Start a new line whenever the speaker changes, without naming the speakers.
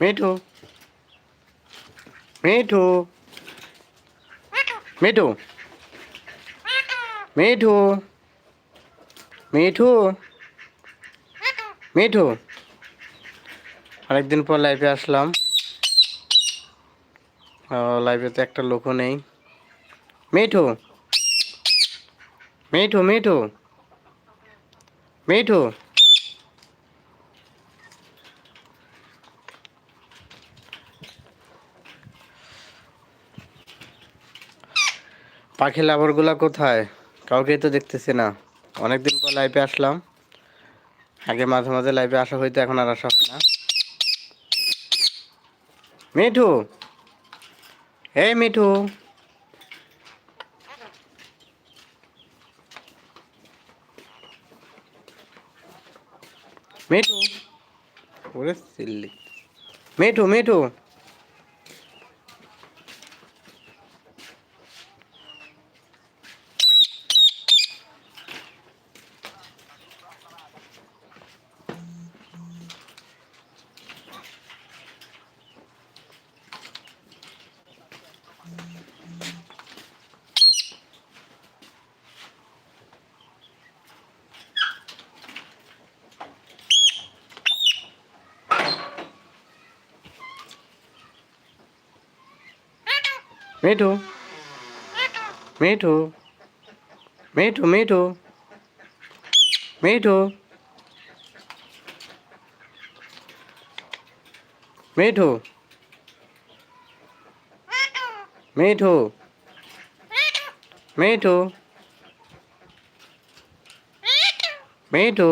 મીઠું મીઠું મીઠું મીઠું મીઠું মিঠু, অনেকদিন পর লাইভে আসলাম। লাইভে তো একটা লোকও নেই। মিঠু মিঠু মিঠু মিঠু। পাখি লাভারগুলা কোথায়? কাউকেই তো দেখতেছি না। অনেকদিন পর লাইভে আসলাম। আগে মাঝে মাঝে লাইভে আসা হইতো, এখন আর আসা হয় না। মিঠু? হে মিঠু। মিঠু। মিঠু মিঠু। মিঠু মিঠু মিঠু মিঠু মিঠু মিঠু মিঠু মিঠু মিঠু